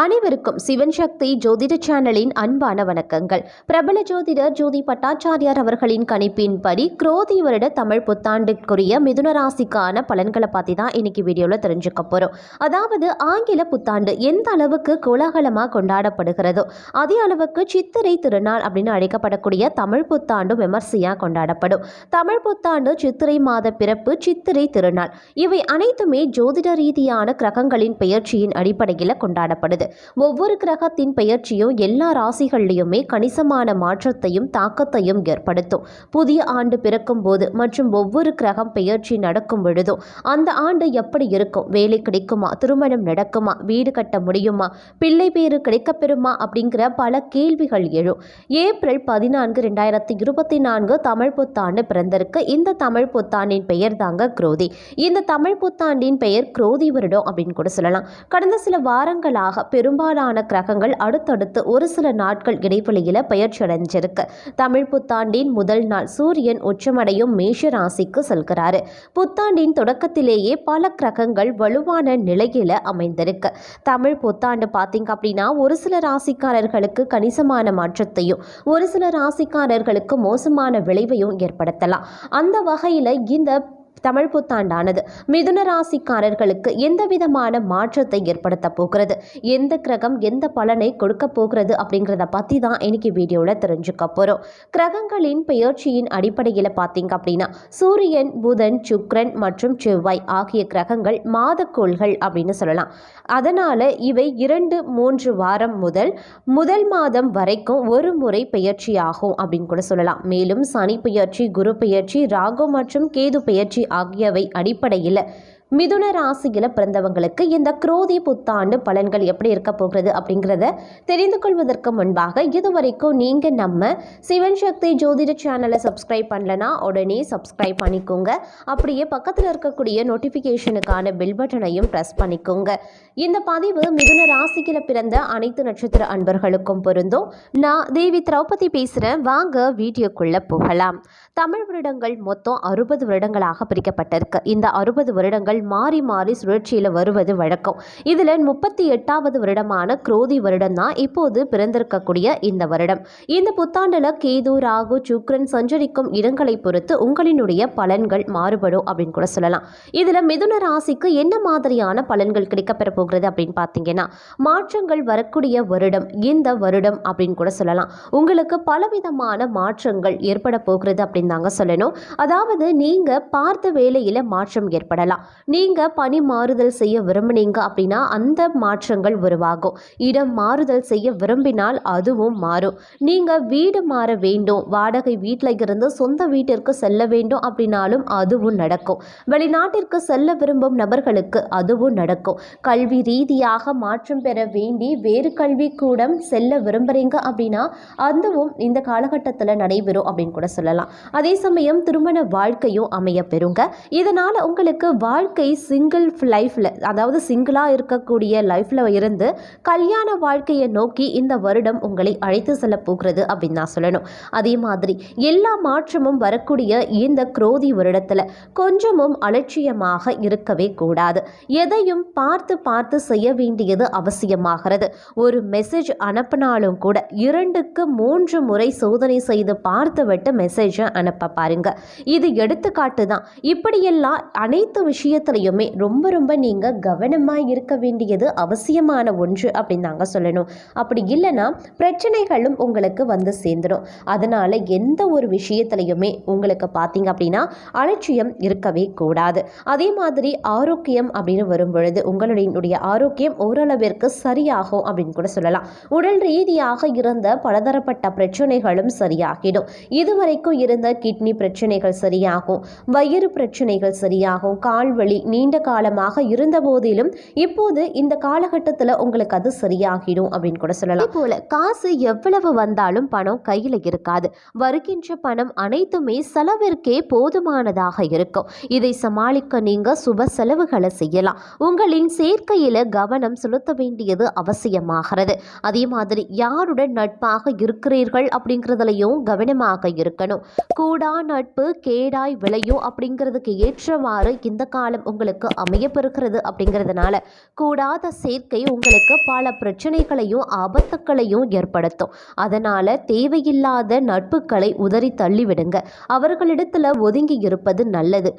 அனைவருக்கும் சிவன் சக்தி ஜோதிட சேனலின் அன்பான வணக்கங்கள். பிரபல ஜோதிடர் ஜோதி பட்டாச்சாரியார் அவர்களின் கணிப்பின்படி குரோதி வருட தமிழ் புத்தாண்டுக்குரிய மிதுன ராசிக்கான பலன்களை பற்றி தான் இன்னைக்கு வீடியோவில் தெரிஞ்சுக்க போகிறோம் அதாவது ஆங்கில புத்தாண்டு எந்த அளவுக்கு கோலாகலமாக கொண்டாடப்படுகிறதோ அதே அளவுக்கு சித்திரை திருநாள் அப்படின்னு அழைக்கப்படக்கூடிய தமிழ் புத்தாண்டு விமர்சையாக கொண்டாடப்படும். தமிழ் புத்தாண்டு சித்திரை மாத பிறப்பு சித்திரை திருநாள். இவை அனைத்துமே ஜோதிட ரீதியான கிரகங்களின் பெயர்ச்சியின் அடிப்படையில் கொண்டாடப்படுது. ஒவ்வொரு கிரகத்தின் பெயர்ச்சியும் எல்லா ராசிகள்லையுமே கணிசமான மாற்றத்தையும் தாக்கத்தையும் ஏற்படுத்தும். புதிய ஆண்டு பிறக்கும் போது மற்றும் ஒவ்வொரு கிரகம் பெயர்ச்சி நடக்கும் பொழுதும் அந்த ஆண்டு எப்படி இருக்கும்? வேலை கிடைக்குமா? திருமணம் நடக்குமா? வீடு கட்ட முடியுமா? பிள்ளை பேரு கிடைக்கப்பெறுமா? அப்படிங்கிற பல கேள்விகள் எழும். ஏப்ரல் பதினான்கு ரெண்டாயிரத்தி இருபத்தி நான்கு தமிழ் புத்தாண்டு பிறந்திருக்கு இந்த தமிழ் புத்தாண்டின் பெயர் தாங்க குரோதி. இந்த தமிழ் புத்தாண்டின் பெயர் குரோதி வருடம் அப்படின்னு கூட சொல்லலாம். கடந்த சில வாரங்களாக பெரும்பாலான கிரகங்கள் அடுத்தடுத்து ஒரு சில நாட்கள் இடைவெளியில் பயிற்சி அடைஞ்சிருக்கு. தமிழ் புத்தாண்டின் முதல் நாள் சூரியன் உச்சமடையும் மேஷ ராசிக்கு செல்கிறாரு. புத்தாண்டின் தொடக்கத்திலேயே பல கிரகங்கள் வலுவான நிலையில அமைந்திருக்கு. தமிழ் புத்தாண்டு பார்த்தீங்க அப்படின்னா ஒரு சில ராசிக்காரர்களுக்கு கணிசமான மாற்றத்தையும் ஒரு சில ராசிக்காரர்களுக்கு மோசமான விளைவையும் ஏற்படுத்தலாம். அந்த வகையில் இந்த தமிழ் புத்தாண்டானது. மிதுன ராசிக்காரர்களுக்கு எந்த விதமான மாற்றத்தை ஏற்படுத்த போகிறது? எந்த கிரகம் எந்த பலனை கொடுக்க போகிறது அப்படிங்கிறத பற்றி தான் இன்னைக்கு வீடியோவில் தெரிஞ்சுக்க போகிறோம் கிரகங்களின் பெயர்ச்சியின் அடிப்படையில் பார்த்தீங்க அப்படின்னா சூரியன் புதன் சுக்ரன் மற்றும் செவ்வாய் ஆகிய கிரகங்கள் மாதக்கோள்கள் அப்படின்னு சொல்லலாம். அதனால் இவை இரண்டு மூன்று வாரம் முதல் முதல் மாதம் வரைக்கும் ஒரு முறை பெயர்ச்சி ஆகும் அப்படின்னு கூட சொல்லலாம். மேலும் சனி பெயர்ச்சி குரு பெயர்ச்சி ராகு மற்றும் கேது பெயர்ச்சி ஆகியவை அடிப்படையில் மிதுன ராசியில் பிறந்தவங்களுக்கு இந்த குரோதி புத்தாண்டு பலன்கள் எப்படி இருக்க போகிறது அப்படிங்கிறத தெரிந்து கொள்வதற்கு முன்பாக இதுவரைக்கும் நீங்கள் நம்ம சிவன் சக்தி ஜோதிட சேனலை சப்ஸ்கிரைப் பண்ணலனா உடனே சப்ஸ்கிரைப் பண்ணிக்கோங்க. அப்படியே பக்கத்தில் இருக்கக்கூடிய நோட்டிஃபிகேஷனுக்கான பெல் பட்டனையும் ப்ரெஸ் பண்ணிக்கோங்க. இந்த பதிவு மிதுன ராசியில் பிறந்த அனைத்து நட்சத்திர அன்பர்களுக்கும் பொருந்தும். நான் தேவி திரௌபதி பேசுகிறேன் வாங்க வீடியோக்குள்ளே போகலாம். தமிழ் வருடங்கள் மொத்தம் அறுபது வருடங்களாக பிரிக்கப்பட்டிருக்கு. இந்த அறுபது வருடங்கள் மாறி மாறி சுழற்சியில் வருவது வழக்கம். இதில் முப்பத்தி எட்டாவது வருடமான குரோதி வருடம் தான் இப்போது பிறந்திருக்கக்கூடிய இந்த வருடம். இந்த புத்தாண்டில் கேது ராகு சுக்ரன் சஞ்சரிக்கும் இடங்களை பொறுத்து உங்களினுடைய பலன்கள் மாறுபடும் அப்படின்னு கூட சொல்லலாம். இதில் மிதுன ராசிக்கு என்ன மாதிரியான பலன்கள் கிடைக்கப்பெற போகிறது அப்படின்னு பார்த்தீங்கன்னா மாற்றங்கள் வரக்கூடிய வருடம் இந்த வருடம் அப்படின்னு கூட சொல்லலாம். உங்களுக்கு பலவிதமான மாற்றங்கள் ஏற்பட போகிறது அப்படின்னு தாங்க சொல்லணும். அதாவது நீங்கள் பார்த்த வேலையில் மாற்றம் ஏற்படலாம். நீங்கள் பணி மாறுதல் செய்ய விரும்புனீங்க அப்படின்னா அந்த மாற்றங்கள் உருவாகும். இடம் மாறுதல் செய்ய விரும்பினால் அதுவும் மாறும். நீங்கள் வீடு மாற வேண்டும். வாடகை வீட்டில் இருந்து சொந்த வீட்டிற்கு செல்ல வேண்டும் அப்படின்னாலும் அதுவும் நடக்கும். வெளிநாட்டிற்கு செல்ல விரும்பும் நபர்களுக்கு அதுவும் நடக்கும். கல்வி ரீதியாக மாற்றம் பெற வேண்டி வேறு கல்வி கூடம் செல்ல விரும்புகிறீங்க அப்படின்னா அதுவும் இந்த காலகட்டத்தில் நடைபெறும் அப்படின்னு கூட சொல்லலாம். அதே சமயம் திருமண வாழ்க்கையும் அமைய பெறுங்க. இதனால் உங்களுக்கு வாழ்க்கை சிங்கிள் லைஃப்பில் அதாவது சிங்கிளாக இருக்கக்கூடிய லைஃப்பில் இருந்து கல்யாண வாழ்க்கையை நோக்கி இந்த வருடம் உங்களை அழைத்து செல்ல போகிறது அப்படின்னு நான் சொல்லணும். அதே மாதிரி எல்லா மாற்றமும் வரக்கூடிய இந்த குரோதி வருடத்தில் கொஞ்சமும் அலட்சியமாக இருக்கவே கூடாது. எதையும் பார்த்து பார்த்து செய்ய வேண்டியது அவசியமாகிறது. ஒரு மெசேஜ் அனுப்பினாலும் கூட இரண்டுக்கு மூன்று முறை சோதனை செய்து பார்த்துவிட்டு மெசேஜை அனுப்ப பாருங்க. இது எடுத்துக்காட்டு தான். இப்படியெல்லாம் அனைத்து விஷயத்துலையுமே ரொம்ப ரொம்ப நீங்கள் கவனமாக இருக்க வேண்டியது அவசியமான ஒன்று அப்படின்னு நாங்கள் சொல்லணும். அப்படி இல்லைன்னா பிரச்சனைகளும் உங்களுக்கு வந்து சேர்ந்துடும். அதனால் எந்த ஒரு விஷயத்துலையுமே உங்களுக்கு பார்த்தீங்க அப்படின்னா அலட்சியம் இருக்கவே கூடாது. அதே மாதிரி ஆரோக்கியம் அப்படின்னு வரும்பொழுது உங்களுடைய ஆரோக்கியம் ஓரளவிற்கு சரியாகும் அப்படின்னு கூட சொல்லலாம். உடல் ரீதியாக இருந்த பலதரப்பட்ட பிரச்சனைகளும் சரியாகிடும். இதுவரைக்கும் இருந்த கிட்னி பிரச்சனைகள் சரியாகும். வயிறு பிரச்சனைகள் சரியாகும். கால்வலி நீண்ட காலமாக இருந்த போதிலும் இப்போது இந்த காலகட்டத்தில் உங்களுக்கு அது சரியாகிடும் அப்படின்னு கூட சொல்லலாம். போல காசு எவ்வளவு வந்தாலும் பணம் கையில் இருக்காது. வருகின்ற பணம் அனைத்துமே செலவிற்கே போதுமானதாக இருக்கும். இதை சமாளிக்க நீங்க சுப செலவுகளை செய்யலாம். உங்களின் சேர்க்கையில கவனம் செலுத்த வேண்டியது அவசியமாகிறது. அதே மாதிரி யாருடன் நட்பாக இருக்கிறீர்கள் அப்படிங்கிறதுலையும் கவனமாக இருக்கணும். கூடா நட்பு கேடாய் விளையும் அப்படிங்கிறதுக்கு ஏற்றவாறு இந்த காலம் காலம் உங்களுக்கு அமையப்பெறுகிறது அப்படிங்கிறதுனால கூடாத சேர்க்கை உங்களுக்கு பல பிரச்சனைகளையும் ஆபத்துக்களையும் ஏற்படுத்தும். அதனால் தேவையில்லாத நட்புகளை உதறி தள்ளிவிடுங்க. அவர்களிடத்துல ஒதுங்கி இருப்பது நல்லது.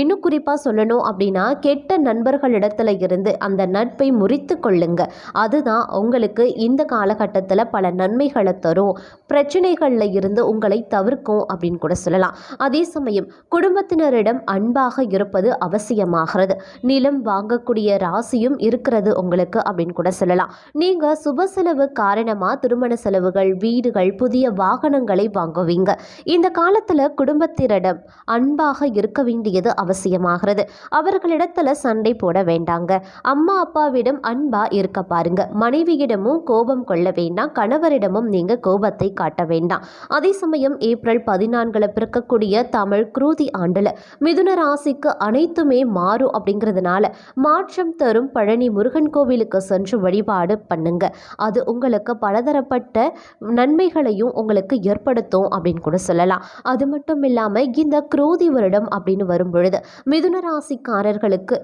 இன்னும் குறிப்பாக சொல்லணும் அப்படின்னா கெட்ட நண்பர்களிடத்துல இருந்து அந்த நட்பை முறித்து கொள்ளுங்க. அதுதான் உங்களுக்கு இந்த காலகட்டத்தில் பல நன்மைகளை தரும். பிரச்சனைகளில் இருந்து உங்களை தவிர்க்கும் அப்படின்னு கூட சொல்லலாம். அதே சமயம் குடும்பத்தினரிடம் அன்பாக இருப்பது அவசியம். அவசியமாகிறது நிலம் வாங்கக்கூடிய ராசியும் இருக்கிறது உங்களுக்கு அப்படின்னு கூட சொல்லலாம். நீங்கள் சுப செலவு காரணமாக திருமண செலவுகள் வீடுகள் புதிய வாகனங்களை வாங்குவீங்க. இந்த காலத்தில் குடும்பத்தினரிடம் அன்பாக இருக்க வேண்டியது அவசியமாகிறது. அவர்களிடத்துல சண்டை போட வேண்டாங்க. அம்மா அப்பாவிடம் அன்பா இருக்க பாருங்க. மனைவியிடமும் கோபம் கொள்ள வேண்டாம். கணவரிடமும் நீங்க கோபத்தை காட்ட வேண்டாம். அதே சமயம் ஏப்ரல் பதினான்குல பிறக்கக்கூடிய தமிழ் குரூதி ஆண்டுல மிதுன ராசிக்கு அனைத்துமே மாறும் அப்படிங்கிறதுனால மாற்றம் தரும் பழனி முருகன் கோவிலுக்கு சென்று வழிபாடு பண்ணுங்க. அது உங்களுக்கு பலதரப்பட்ட நன்மைகளையும் உங்களுக்கு ஏற்படுத்தும் அப்படின்னு கூட சொல்லலாம். அது மட்டும் இல்லாமல் இந்த குரோதி வருடம் அப்படின்னு வரும்பொழுது மிதுன ராசிக்காரர்களுக்கு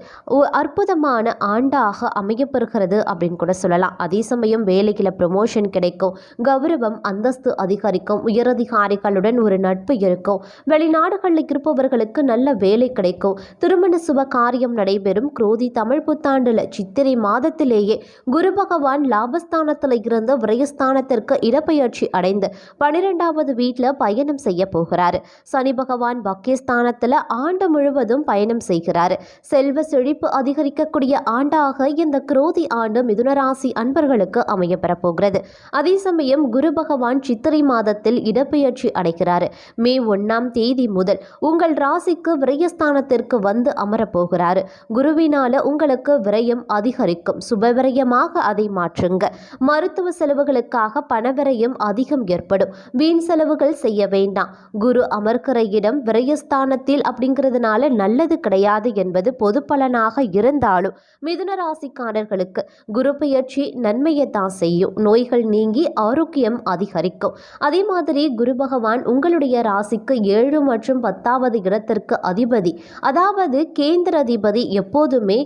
அற்புதமான ஆண்டாக அமையப்பெறுகிறது அப்படின்னு கூட சொல்லலாம். அதே சமயம் வேலையில் ப்ரமோஷன் கிடைக்கும் கௌரவம் அந்தஸ்து அதிகரிக்கும் உயரதிகாரிகளுடன் ஒரு நட்பு இருக்கும் வெளிநாடுகளில் இருப்பவர்களுக்கு நல்ல வேலை கிடைக்கும் திருமண சுப காரியம் நடைபெறும். குரோதி தமிழ் புத்தாண்டுல சித்திரை மாதத்திலேயே குரு பகவான் லாபஸ்தானத்தில் இருந்து விரயஸ்தானத்திற்கு இடப்பெயர்ச்சி அடைந்து பனிரெண்டாவது வீட்டில் பயணம் செய்ய போகிறாரு. சனி பகவான் பக்கியஸ்தானத்தில் ஆண்டு முழுவதும் பயணம் செய்கிறார். செல்வ செழிப்பு அதிகரிக்கக்கூடிய ஆண்டாக இந்த குரோதி ஆண்டு மிதுனராசி அன்பர்களுக்கு அமைய பெறப்போகிறது. அதே சமயம் குரு பகவான் சித்திரை மாதத்தில் இடப்பெயர்ச்சி அடைகிறாரு. மே ஒன்னாம் தேதி முதல் உங்கள் ராசிக்கு விரயஸ்தானத்திற்கு வந்து அமரப் அமரப்போகிறார். குருவினால உங்களுக்கு விரயம் அதிகரிக்கும். சுபவிரயமாக அதை மாற்றுங்க. மருத்துவ செலவுகளுக்காக பணவிரயம் அதிகம் ஏற்படும். வீண் செலவுகள் செய்ய வேண்டாம். குரு அமர்கிற இடம் விரயஸ்தானத்தில் அப்படிங்கிறதுனால நல்லது கிடையாது என்பது பொது பலனாக இருந்தாலும் மிதுன ராசிக்காரர்களுக்கு குரு பெயர்ச்சி நன்மையை தான் செய்யும். நோய்கள் நீங்கி ஆரோக்கியம் அதிகரிக்கும். அதே மாதிரி குரு பகவான் உங்களுடைய ராசிக்கு ஏழு மற்றும் பத்தாவது இடத்திற்கு அதிபதி. அதாவது கேந்திர அதிபதி எப்போதுமே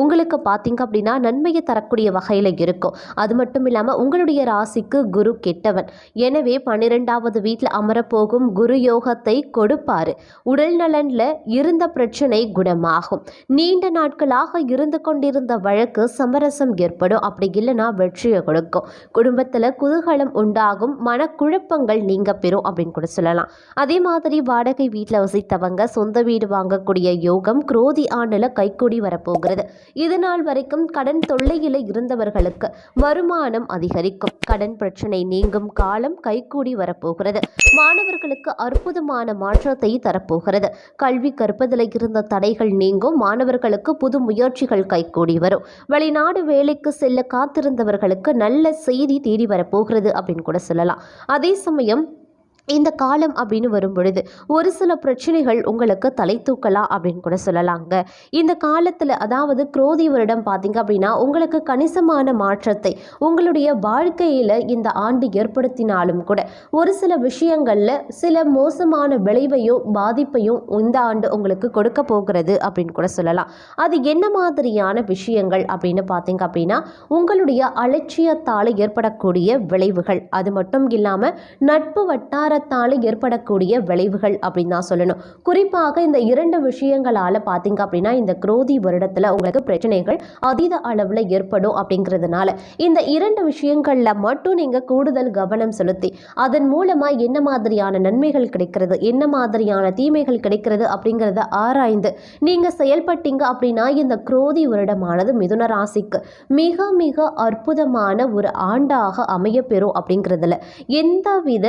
உங்களுக்கு பார்த்தீங்க அப்படின்னா நன்மையை தரக்கூடிய வகையில் இருக்கும். அது மட்டும் இல்லாமல் உங்களுடைய ராசிக்கு குரு கெட்டவன். எனவே பன்னிரெண்டாவது வீட்டில் அமரப்போகும் குரு யோகத்தை கொடுப்பாரு. உடல் நலனில் இருந்த பிரச்சனை குணமாகும். நீண்ட நாட்களாக இருந்து கொண்டிருந்த வழக்கு சமரசம் ஏற்படும். அப்படி இல்லைன்னா வெற்றியை கொடுக்கும். குடும்பத்தில் குதூகலம் உண்டாகும். மனக்குழப்பங்கள் நீங்க பெறும் அப்படின்னு கூட சொல்லலாம். அதே மாதிரி வாடகை வீட்டில் வசித்தவங்க சொந்த வீடு வாங்கக்கூடிய யோகம் குரோதி ஆண்டில் கைக்கூடி வரப்போகிறது. இது நாள் வரைக்கும் கடன் தொல்லையில் இருந்தவர்களுக்கு வருமானம் அதிகரிக்கும். கடன் பிரச்சனை நீங்கும் காலம் கைக்கூடி வரப்போகிறது. மாணவர்களுக்கு அற்புதமான மாற்றத்தை தரப்போகிறது. கல்வி கற்பதில் இருந்த தடைகள் நீங்கும். மாணவர்களுக்கு புது முயற்சிகள் கைகூடி வரும். வெளிநாடு வேலைக்கு செல்ல காத்திருந்தவர்களுக்கு நல்ல செய்தி தேடி வரப்போகிறது அப்படின்னு கூட சொல்லலாம். அதே சமயம் இந்த காலம் அப்படின்னு வரும் பொழுது ஒரு சில பிரச்சனைகள் உங்களுக்கு தலை தூக்கலாம் அப்படின்னு கூட சொல்லலாங்க. இந்த காலத்தில் அதாவது குரோதி வருடம் பார்த்தீங்க அப்படின்னா உங்களுக்கு கணிசமான மாற்றத்தை உங்களுடைய வாழ்க்கையில் இந்த ஆண்டு ஏற்படுத்தினாலும் கூட ஒரு சில விஷயங்களில் சில மோசமான விளைவையும் பாதிப்பையும் இந்த ஆண்டு உங்களுக்கு கொடுக்க போகிறது அப்படின்னு கூட சொல்லலாம். அது என்ன மாதிரியான விஷயங்கள் அப்படின்னு பார்த்தீங்க அப்படின்னா உங்களுடைய அலட்சியத்தால் ஏற்படக்கூடிய விளைவுகள். அது மட்டும் இல்லாமல் நட்பு வட்டார வட்டாரத்தால் ஏற்படக்கூடிய விளைவுகள் அப்படின்னு தான் சொல்லணும். குறிப்பாக இந்த இரண்டு விஷயங்களால் பார்த்தீங்க அப்படின்னா இந்த குரோதி வருடத்தில் உங்களுக்கு பிரச்சனைகள் அதீத அளவில் ஏற்படும் அப்படிங்கிறதுனால. இந்த இரண்டு விஷயங்களில் மட்டும் நீங்கள் கூடுதல் கவனம் செலுத்தி அதன் மூலமாக என்ன மாதிரியான நன்மைகள் கிடைக்கிறது என்ன மாதிரியான தீமைகள் கிடைக்கிறது அப்படிங்கிறத ஆராய்ந்து நீங்கள் செயல்பட்டீங்க அப்படின்னா இந்த குரோதி வருடமானது மிதுன ராசிக்கு மிக மிக அற்புதமான ஒரு ஆண்டாக அமையப்பெறும் அப்படிங்கிறதுல. எந்தவித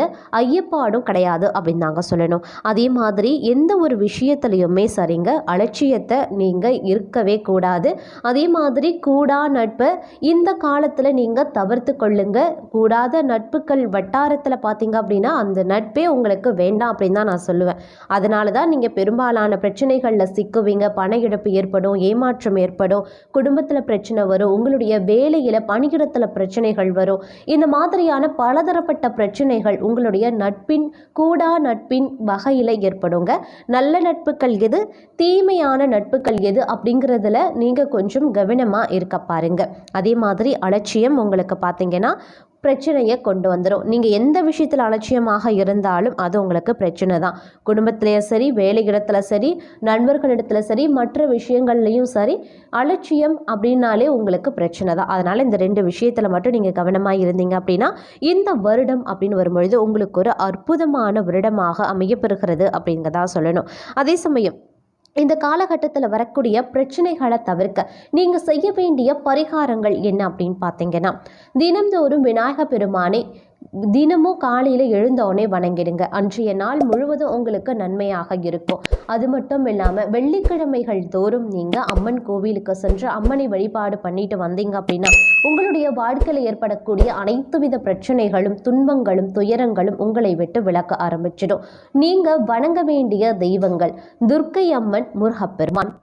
குறைபாடும் கிடையாது அப்படின்னு நாங்கள் சொல்லணும். அதே மாதிரி எந்த ஒரு விஷயத்துலையுமே சரிங்க அலட்சியத்தை நீங்கள் இருக்கவே கூடாது. அதே மாதிரி கூடா நட்பை இந்த காலத்தில் நீங்கள் தவிர்த்து கொள்ளுங்க. கூடாத நட்புகள் வட்டாரத்தில் பார்த்தீங்க அப்படின்னா அந்த நட்பே உங்களுக்கு வேண்டாம் அப்படின்னு தான் நான் சொல்லுவேன். அதனால தான் நீங்கள் பெரும்பாலான பிரச்சனைகளில் சிக்குவீங்க. பண இழப்பு ஏற்படும் ஏமாற்றம் ஏற்படும் குடும்பத்தில் பிரச்சனை வரும் உங்களுடைய வேலையில் பணியிடத்தில் பிரச்சனைகள் வரும். இந்த மாதிரியான பலதரப்பட்ட பிரச்சனைகள் உங்களுடைய நட்பு நட்பின் கூடா நட்பின் வகையில் ஏற்படுங்க. நல்ல நட்புகள் எது? தீமையான நட்புகள் எது? அப்படிங்கிறதுல நீங்கள் கொஞ்சம் கவனமாக இருக்க பாருங்கள் அதே மாதிரி அலட்சியம் உங்களுக்கு பார்த்தீங்கன்னா பிரச்சனையை கொண்டு வந்துடும் நீங்கள் எந்த விஷயத்தில் அலட்சியமாக இருந்தாலும் அது உங்களுக்கு பிரச்சனை தான். குடும்பத்திலேயே சரி வேலை இடத்துல சரி நண்பர்களிடத்துல சரி மற்ற விஷயங்கள்லையும் சரி அலட்சியம் அப்படின்னாலே உங்களுக்கு பிரச்சனை தான். அதனால் இந்த ரெண்டு விஷயத்தில் மட்டும் நீங்கள் கவனமாக இருந்தீங்க அப்படின்னா இந்த வருடம் அப்படின்னு வரும்பொழுது உங்களுக்கு ஒரு அற்புதமான வருடமாக அமையப்பெறுகிறது அப்படிங்கிறதா சொல்லணும். அதே சமயம் இந்த காலகட்டத்தில் வரக்கூடிய பிரச்சனைகளை தவிர்க்க நீங்கள் செய்ய வேண்டிய பரிகாரங்கள் என்ன அப்படின்னு பார்த்தீங்கன்னா தினம்தோறும் விநாயக பெருமானை தினமும் காலையில் எழுந்தவுடனே வணங்கிடுங்க. அன்றைய நாள் முழுவதும் உங்களுக்கு நன்மையாக இருக்கும். அது மட்டும் இல்லாமல் வெள்ளிக்கிழமைகள் தோறும் நீங்கள் அம்மன் கோவிலுக்கு சென்று அம்மனை வழிபாடு பண்ணிட்டு வந்தீங்க அப்படின்னா உங்களுடைய வாழ்க்கையில் ஏற்படக்கூடிய அனைத்து வித பிரச்சனைகளும் துன்பங்களும் துயரங்களும் உங்களை விட்டு விளக்க ஆரம்பிச்சிடும். நீங்கள் வணங்க வேண்டிய தெய்வங்கள் துர்க்கை அம்மன் முருகப்பெருமான்.